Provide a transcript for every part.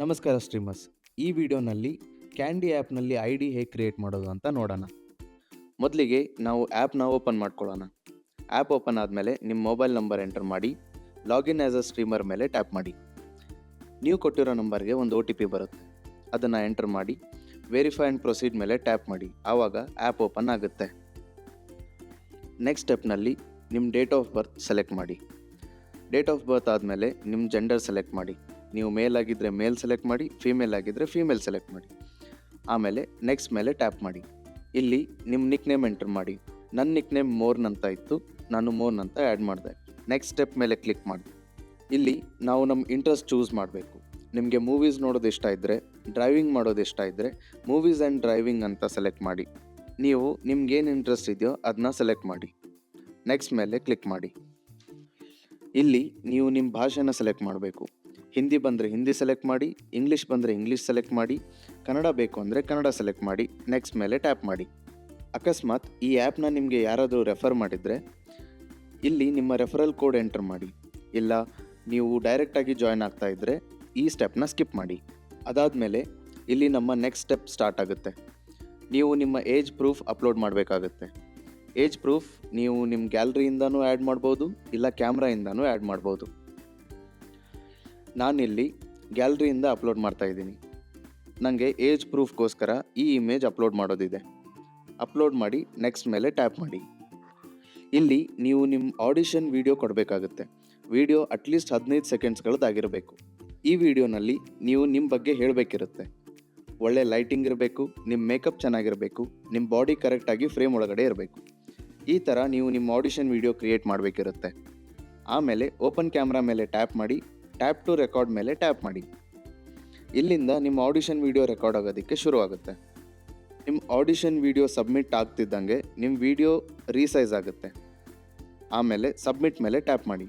ನಮಸ್ಕಾರ ಸ್ಟ್ರೀಮರ್ಸ್. ಈ ವಿಡಿಯೋನಲ್ಲಿ ಕ್ಯಾಂಡಿ ಆ್ಯಪ್ನಲ್ಲಿ ಐ ಡಿ ಹೇಗೆ ಕ್ರಿಯೇಟ್ ಮಾಡೋದು ಅಂತ ನೋಡೋಣ. ಮೊದಲಿಗೆ ನಾವು ಆ್ಯಪ್ನ ಓಪನ್ ಮಾಡ್ಕೊಳ್ಳೋಣ. ಆ್ಯಪ್ ಓಪನ್ ಆದಮೇಲೆ ನಿಮ್ಮ ಮೊಬೈಲ್ ನಂಬರ್ ಎಂಟರ್ ಮಾಡಿ, ಲಾಗಿನ್ ಆ್ಯಸ್ ಅ ಸ್ಟ್ರೀಮರ್ ಮೇಲೆ ಟ್ಯಾಪ್ ಮಾಡಿ. ನೀವು ಕೊಟ್ಟಿರೋ ನಂಬರ್ಗೆ ಒಂದು ಒ ಟಿ ಪಿ ಬರುತ್ತೆ. ಅದನ್ನು ಎಂಟರ್ ಮಾಡಿ, ವೆರಿಫೈ ಆ್ಯಂಡ್ ಪ್ರೊಸೀಡ್ ಮೇಲೆ ಟ್ಯಾಪ್ ಮಾಡಿ. ಆವಾಗ ಆ್ಯಪ್ ಓಪನ್ ಆಗುತ್ತೆ. ನೆಕ್ಸ್ಟ್ ಸ್ಟೆಪ್ನಲ್ಲಿ ನಿಮ್ಮ ಡೇಟ್ ಆಫ್ ಬರ್ತ್ ಸೆಲೆಕ್ಟ್ ಮಾಡಿ. ಡೇಟ್ ಆಫ್ ಬರ್ತ್ ಆದಮೇಲೆ ನಿಮ್ಮ ಜೆಂಡರ್ ಸೆಲೆಕ್ಟ್ ಮಾಡಿ. ನೀವು ಮೇಲ್ ಆಗಿದ್ದರೆ ಮೇಲ್ ಸೆಲೆಕ್ಟ್ ಮಾಡಿ ಫೀಮೇಲ್ ಆಗಿದ್ದರೆ ಫೀಮೇಲ್ ಸೆಲೆಕ್ಟ್ ಮಾಡಿ. ಆಮೇಲೆ ನೆಕ್ಸ್ಟ್ ಮೇಲೆ ಟ್ಯಾಪ್ ಮಾಡಿ. ಇಲ್ಲಿ ನಿಮ್ಮ ನಿಕ್ ನೇಮ್ ಎಂಟರ್ ಮಾಡಿ. ನನ್ನ ನಿಕ್ ನೇಮ್ ಮೋರ್ನ್ ಅಂತ ಇತ್ತು. ನಾನು ಮೋರ್ನ್ ಅಂತ ಆ್ಯಡ್ ಮಾಡಿದೆ. ನೆಕ್ಸ್ಟ್ ಸ್ಟೆಪ್ ಮೇಲೆ ಕ್ಲಿಕ್ ಮಾಡಿ. ಇಲ್ಲಿ ನಾವು ನಮ್ಮ ಇಂಟ್ರೆಸ್ಟ್ ಚೂಸ್ ಮಾಡಬೇಕು. ನಿಮಗೆ ಮೂವೀಸ್ ನೋಡೋದು ಇಷ್ಟ ಇದ್ದರೆ ಡ್ರೈವಿಂಗ್ ಮಾಡೋದು ಇಷ್ಟ ಇದ್ದರೆ ಮೂವೀಸ್ ಆ್ಯಂಡ್ ಡ್ರೈವಿಂಗ್ ಅಂತ ಸೆಲೆಕ್ಟ್ ಮಾಡಿ. ನೀವು ನಿಮ್ಗೇನು ಇಂಟ್ರೆಸ್ಟ್ ಇದೆಯೋ ಅದನ್ನ ಸೆಲೆಕ್ಟ್ ಮಾಡಿ. ನೆಕ್ಸ್ಟ್ ಮೇಲೆ ಕ್ಲಿಕ್ ಮಾಡಿ. ಇಲ್ಲಿ ನೀವು ನಿಮ್ಮ ಭಾಷೆನ ಸೆಲೆಕ್ಟ್ ಮಾಡಬೇಕು. ಹಿಂದಿ ಬಂದರೆ ಹಿಂದಿ ಸೆಲೆಕ್ಟ್ ಮಾಡಿ ಇಂಗ್ಲೀಷ್ ಬಂದರೆ ಇಂಗ್ಲೀಷ್ ಸೆಲೆಕ್ಟ್ ಮಾಡಿ, ಕನ್ನಡ ಬೇಕು ಅಂದರೆ ಕನ್ನಡ ಸೆಲೆಕ್ಟ್ ಮಾಡಿ ನೆಕ್ಸ್ಟ್ ಮೇಲೆ ಟ್ಯಾಪ್ ಮಾಡಿ. ಅಕಸ್ಮಾತ್ ಈ ಆ್ಯಪ್ನ ನಿಮಗೆ ಯಾರಾದರೂ ರೆಫರ್ ಮಾಡಿದರೆ, ಇಲ್ಲಿ ನಿಮ್ಮ ರೆಫರಲ್ ಕೋಡ್ ಎಂಟರ್ ಮಾಡಿ. ಇಲ್ಲ, ನೀವು ಡೈರೆಕ್ಟಾಗಿ ಜಾಯ್ನ್ ಆಗ್ತಾ ಇದ್ದರೆ ಈ ಸ್ಟೆಪ್ನ ಸ್ಕಿಪ್ ಮಾಡಿ. ಅದಾದಮೇಲೆ ಇಲ್ಲಿ ನಮ್ಮ ನೆಕ್ಸ್ಟ್ ಸ್ಟೆಪ್ ಸ್ಟಾರ್ಟ್ ಆಗುತ್ತೆ. ನೀವು ನಿಮ್ಮ ಏಜ್ ಪ್ರೂಫ್ ಅಪ್ಲೋಡ್ ಮಾಡಬೇಕಾಗುತ್ತೆ. ಏಜ್ ಪ್ರೂಫ್ ನೀವು ನಿಮ್ಮ ಗ್ಯಾಲರಿಯಿಂದನೂ ಆ್ಯಡ್ ಮಾಡ್ಬೋದು, ಇಲ್ಲ ಕ್ಯಾಮ್ರಾಯಿಂದನೂ ಆ್ಯಡ್ ಮಾಡ್ಬೋದು. ನಾನಿಲ್ಲಿ ಗ್ಯಾಲ್ರಿಯಿಂದ ಅಪ್ಲೋಡ್ ಮಾಡ್ತಾ ಇದ್ದೀನಿ. ನನಗೆ ಏಜ್ ಪ್ರೂಫ್ಗೋಸ್ಕರ ಈ ಇಮೇಜ್ ಅಪ್ಲೋಡ್ ಮಾಡೋದಿದೆ. ಅಪ್ಲೋಡ್ ಮಾಡಿ ನೆಕ್ಸ್ಟ್ ಮೇಲೆ ಟ್ಯಾಪ್ ಮಾಡಿ. ಇಲ್ಲಿ ನೀವು ನಿಮ್ಮ ಆಡಿಷನ್ ವಿಡಿಯೋ ಕೊಡಬೇಕಾಗುತ್ತೆ. ವಿಡಿಯೋ ಅಟ್ಲೀಸ್ಟ್ ಹದಿನೈದು ಸೆಕೆಂಡ್ಸ್ಗಳದ್ದಾಗಿರಬೇಕು. ಈ ವಿಡಿಯೋನಲ್ಲಿ ನೀವು ನಿಮ್ಮ ಬಗ್ಗೆ ಹೇಳಬೇಕಿರುತ್ತೆ. ಒಳ್ಳೆ ಲೈಟಿಂಗ್ ಇರಬೇಕು ನಿಮ್ಮ ಮೇಕಪ್ ಚೆನ್ನಾಗಿರಬೇಕು ನಿಮ್ಮ ಬಾಡಿ ಕರೆಕ್ಟಾಗಿ ಫ್ರೇಮ್ ಒಳಗಡೆ ಇರಬೇಕು. ಈ ಥರ ನೀವು ನಿಮ್ಮ ಆಡಿಷನ್ ವಿಡಿಯೋ ಕ್ರಿಯೇಟ್ ಮಾಡಬೇಕಿರುತ್ತೆ. ಆಮೇಲೆ ಓಪನ್ ಕ್ಯಾಮ್ರಾ ಮೇಲೆ ಟ್ಯಾಪ್ ಮಾಡಿ ಟ್ಯಾಪ್ ಟು ರೆಕಾರ್ಡ್ ಮೇಲೆ ಟ್ಯಾಪ್ ಮಾಡಿ. ಇಲ್ಲಿಂದ ನಿಮ್ಮ ಆಡಿಷನ್ ವಿಡಿಯೋ ರೆಕಾರ್ಡ್ ಆಗೋದಕ್ಕೆ ಶುರುವಾಗುತ್ತೆ. ನಿಮ್ಮ ಆಡಿಷನ್ ವಿಡಿಯೋ ಸಬ್ಮಿಟ್ ಆಗ್ತಿದ್ದಂಗೆ ನಿಮ್ಮ ವಿಡಿಯೋ ರೀಸೈಸ್ ಆಗುತ್ತೆ. ಆಮೇಲೆ ಸಬ್ಮಿಟ್ ಮೇಲೆ ಟ್ಯಾಪ್ ಮಾಡಿ.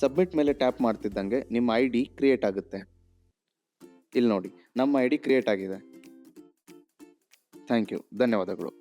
ಸಬ್ಮಿಟ್ ಮೇಲೆ ಟ್ಯಾಪ್ ಮಾಡ್ತಿದ್ದಂಗೆ ನಿಮ್ಮ ಐ ಡಿ ಕ್ರಿಯೇಟ್ ಆಗುತ್ತೆ. ಇಲ್ಲಿ ನೋಡಿ, ನಮ್ಮ ಐ ಡಿ ಕ್ರಿಯೇಟ್ ಆಗಿದೆ. ಥ್ಯಾಂಕ್ ಯು, ಧನ್ಯವಾದಗಳು.